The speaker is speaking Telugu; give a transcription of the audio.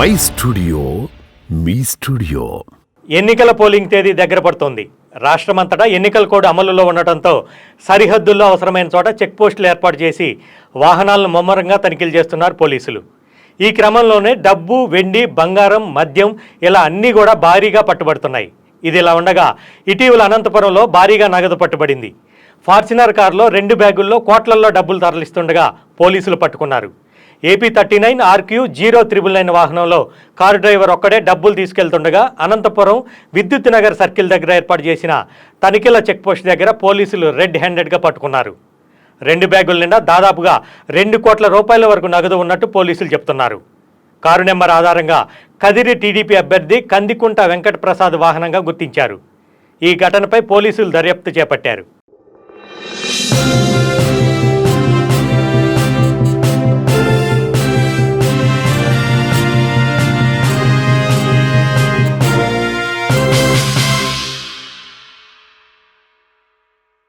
మై స్టూడియో మీ స్టూడియో. ఎన్నికల పోలింగ్ తేదీ దగ్గర పడుతోంది. రాష్ట్రమంతటా ఎన్నికల కోడ్ అమలులో ఉండటంతో సరిహద్దుల్లో అవసరమైన చోట చెక్ పోస్టులు ఏర్పాటు చేసి వాహనాలను ముమ్మరంగా తనిఖీలు చేస్తున్నారు పోలీసులు. ఈ క్రమంలోనే డబ్బు వెండి బంగారం మద్యం ఇలా అన్నీ కూడా భారీగా పట్టుబడుతున్నాయి. ఇది ఇలా ఉండగా ఇటీవల అనంతపురంలో భారీగా నగదు పట్టుబడింది. ఫార్చునర్ కారులో రెండు బ్యాగుల్లో కోట్లల్లో డబ్బులు తరలిస్తుండగా పోలీసులు పట్టుకున్నారు. AP thirty nine R Q zero triple nine వాహనంలో కారు డ్రైవర్ ఒక్కడే డబ్బులు తీసుకెళ్తుండగా అనంతపురం విద్యుత్ నగర్ సర్కిల్ దగ్గర ఏర్పాటు చేసిన తనిఖీల చెక్పోస్ట్ దగ్గర పోలీసులు రెడ్ హ్యాండెడ్గా పట్టుకున్నారు. రెండు బ్యాగుల నిండా దాదాపుగా రెండు కోట్ల రూపాయల వరకు నగదు ఉన్నట్టు పోలీసులు చెప్తున్నారు. కారు నెంబర్ ఆధారంగా కదిరి టీడీపీ అభ్యర్థి కందికుంట వెంకట ప్రసాద్ వాహనంగా గుర్తించారు. ఈ ఘటనపై పోలీసులు దర్యాప్తు చేపట్టారు.